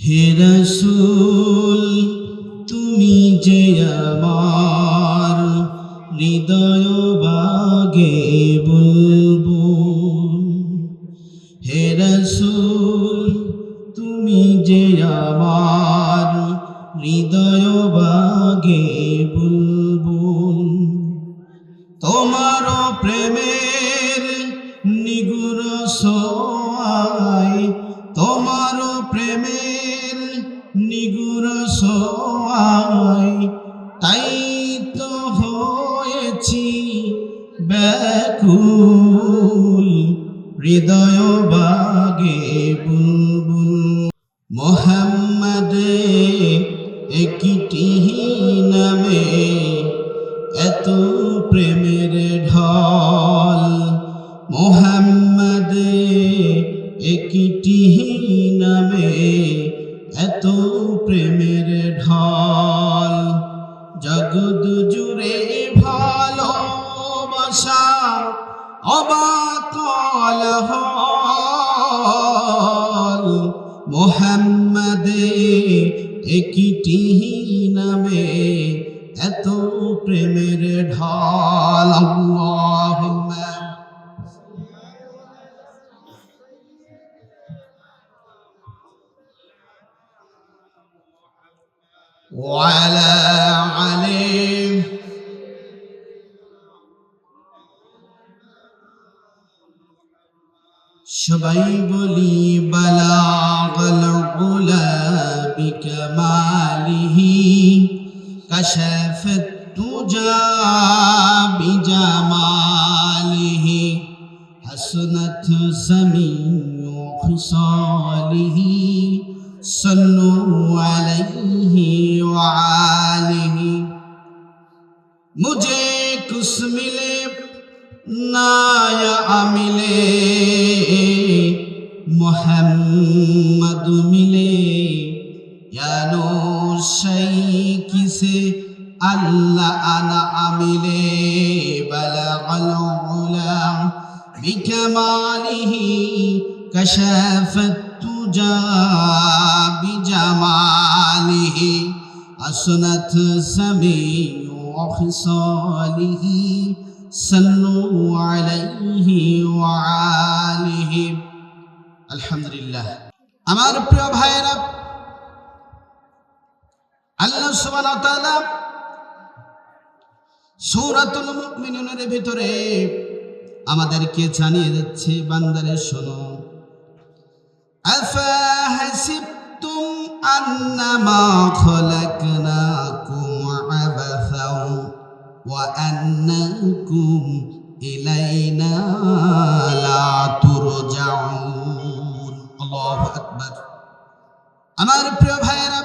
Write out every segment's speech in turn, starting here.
হে রসুল, তুমি যে আমার হৃদয় বাগে বুলবুল হে রসুল, তুমি যে আমার হৃদয় বাগে বুলবুল তোমার সোয়াই তাই তো হয়েছি ব্যাকুল, হৃদয় বাগে বুলবুল। মোহাম্মদে একটি নামে এত প্রেমের ঢল। মোহাম্মদ একটি জগৎ জুড়ে ভালোবাসা অবাকল হল মোহাম্মদে একটি নামে এত প্রেমের ঢাল। আল্লাহুম্মা وعلى عليه সবাই বলি বালাগল উলা বিকমালিহি কাশাফত তুজা বিজামালিহি হাসনাত সামিউ খিসালিহি সাল্লু আলাইহি মুঝে কুস মিলে না আমিলে মোহাম্মদ মিলে ইয়ানো সেই কিসে আল্লাহ আনা আমিলে বালাগাল উলা বিকামালিহি কশাফাত তুজা বিজামালিহি আসনাত সামিউ وخصاله صلوا عليه وعاله الحمد لله আমার প্রিয় ভাইয়েরা আল্লাহ সুবহানাহু ওয়া তাআলা সূরাতুল মুমিনুনের ভিতরে আমাদেরকে জানিয়ে যাচ্ছে বান্দারে শোনো أفحسبتم أنما خلقناكم عبثا وأنكم إلينا لا ترجعون الله أكبر আমার প্রিয় ভাইয়েরা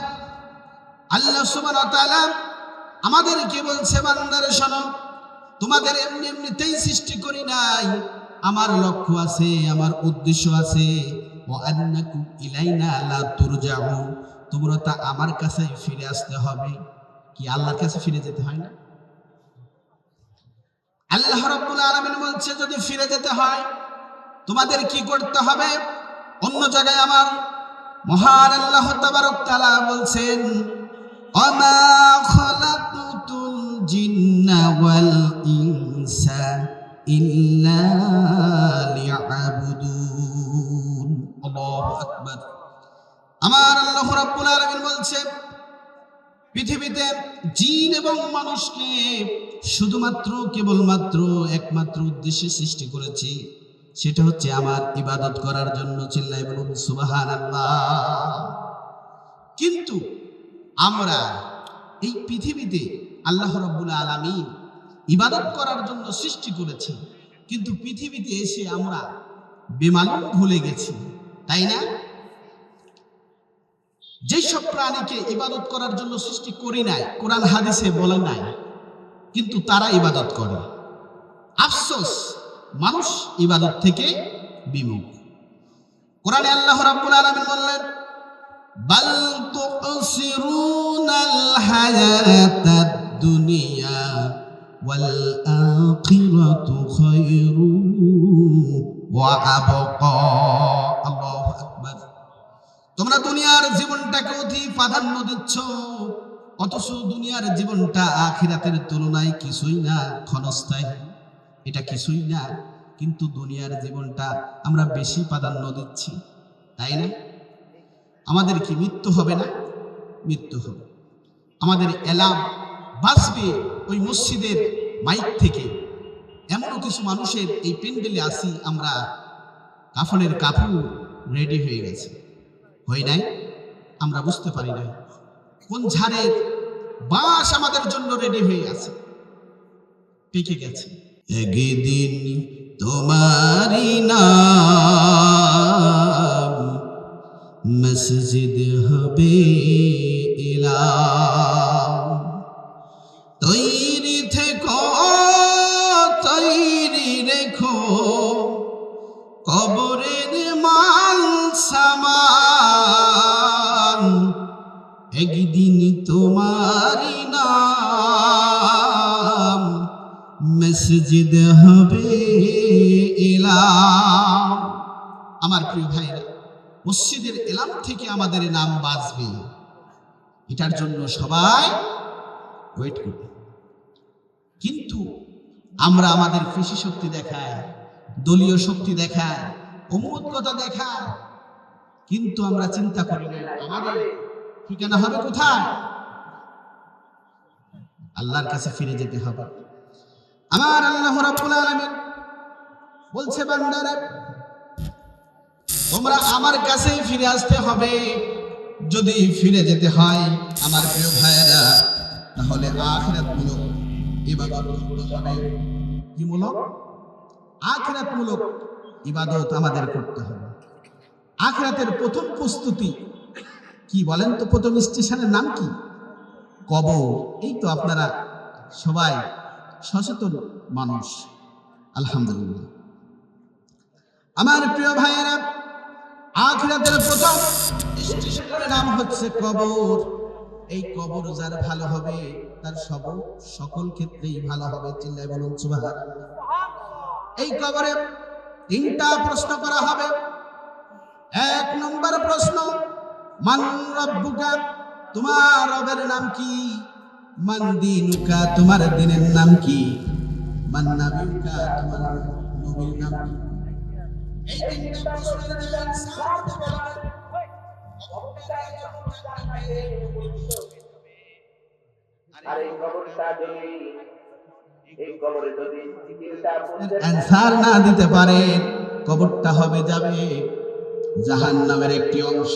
আল্লাহ সুবহানাহু ওয়া তাআলা আমাদেরকে বলছে বান্দারে শোনো তোমাদের এমনি এমনিতেই সৃষ্টি করি নাই আমার লক্ষ্য আছে আমার উদ্দেশ্য আছে ও আন্নাকুম ইলাইনা লা তুরজাউন তোমরা তা আমার কাছেই ফিরে আসতে হবে কি আল্লাহর কাছে ফিরে যেতে হয় না? আল্লাহ রাব্বুল আলামিন বলছে, যদি ফিরে যেতে হয়, তোমাদের কি করতে হবে? অন্য জায়গায় আমার মহান আল্লাহ তাবারক তাআলা বলছেন আমা খলাকতুল জিন্না ওয়াল ইনসা ইল্লা লিয়াবুদুন। আল্লাহু আকবার। আমার আল্লাহ রাব্বুল আলামিন বলছেন পৃথিবীতে জিন এবং মানুষকে শুধুমাত্র, কেবলমাত্র একমাত্র উদ্দেশ্যে সৃষ্টি করেছি, সেটা হচ্ছে আমার ইবাদত করার জন্য চিল্লাই বলুন, সুবহানাল্লাহ। কিন্তু আমরা এই পৃথিবীতে আল্লাহ রব্বুল আলামিন ইবাদত করার জন্য সৃষ্টি করেছে, কিন্তু পৃথিবীতে এসে আমরা বেমালুম ভুলে গেছি, তাই না? যেসব প্রাণীকে ইবাদত করার জন্য সৃষ্টি করি নাই, কোরআন হাদিসে বলে নাই, কিন্তু তারা ইবাদত করে। আফসোস, মানুষ ইবাদত থেকে বিমুখ। কোরআনে আল্লাহ রাব্বুল আলামিন বললেন, বাল তুসিরুনাল হায়াতাদ দুনিয়া ওয়াল আখিরাতু খায়রু ওয়া আবকা। তোমরা দুনিয়ার জীবনটাকে অতি প্রাধান্য দিচ্ছ, অথচ দুনিয়ার জীবনটা আখিরাতের তুলনায় কিছুই না, ক্ষণস্থায়ী। এটা কিছুই না, কিন্তু দুনিয়ার জীবনটা আমরা বেশি প্রাধান্য দিচ্ছি, তাই না? আমাদের কি মৃত্যু হবে না? মৃত্যু হবে। আমাদের এলাম বাঁচবে ওই মসজিদের মাইক থেকে। এমনও কিছু মানুষের এই পেন্ডেলে আসি আমরা, কাফনের কাপড় রেডি হয়ে গেছে। হয় নাই? আমরা বুঝতে পারি নাই। কোন ঝাড়ের বাঁশ আমাদের জন্য রেডি হয়ে আছে? পেকে গেছে। একদিন তোমারি নাম মসজিদ হবে তৈরি থেকো, তৈরি রেখো কবরের একদিন তোমারি নাম মসজিদ হবে এলাম। আমার প্রিয় ভাইরা, মসজিদের এলাম থেকে আমাদের নাম বাঁচবে এটার জন্য সবাই ওয়েট করবে কিন্তু আমরা আমাদের কৃষি শক্তি দেখায়, দলীয় শক্তি দেখায় অমুকতা দেখায়। কিন্তু আমরা চিন্তা করি না, আমাদের ঠিকানা হবে কোথায়? আল্লাহর কাছে ফিরে যেতে হবে। আমার আল্লাহ রাব্বুল আলামিন বলছে, বান্দারা, তোমরা আমার কাছেই ফিরে আসতে হবে। যদি ফিরে যেতে হয়, আমার প্রিয় ভাইয়েরা, তাহলে আখিরাত মূলক ইবাদত করতে হবে। কি মূলক? আখিরাত মূলক ইবাদত আমাদের করতে হবে। আখিরাতের প্রথম প্রস্তুতি কি বলেন তো প্রথম স্টেশনের নাম কি? কবর। এই তো আপনারা সবাই সচেতন মানুষ। আলহামদুলিল্লাহ। আমার প্রিয় ভাইয়েরা, আখিরাতের প্রথম স্টেশনের নাম হচ্ছে কবর। এই কবর যার ভালো হবে, তার সব সকল ক্ষেত্রেই ভালো হবে, চিল্লায় বলুন সুবহান এই কবরে তিনটা প্রশ্ন করা হবে। এক নম্বর প্রশ্ন মান রব্বুকা তোমার রবের নাম কি? মান দিনুকা তোমার দিনের নাম কি? মান নাবিউকা তোমার নবীর নাম কি? এই তিনটা প্রশ্নের যে answer দিতে পারবে, আর এই খবরটা যদি এই খবরে যদি অ্যান্সার না দিতে পারে কবরটা হবে যাবে জাহান নামের একটি অংশ।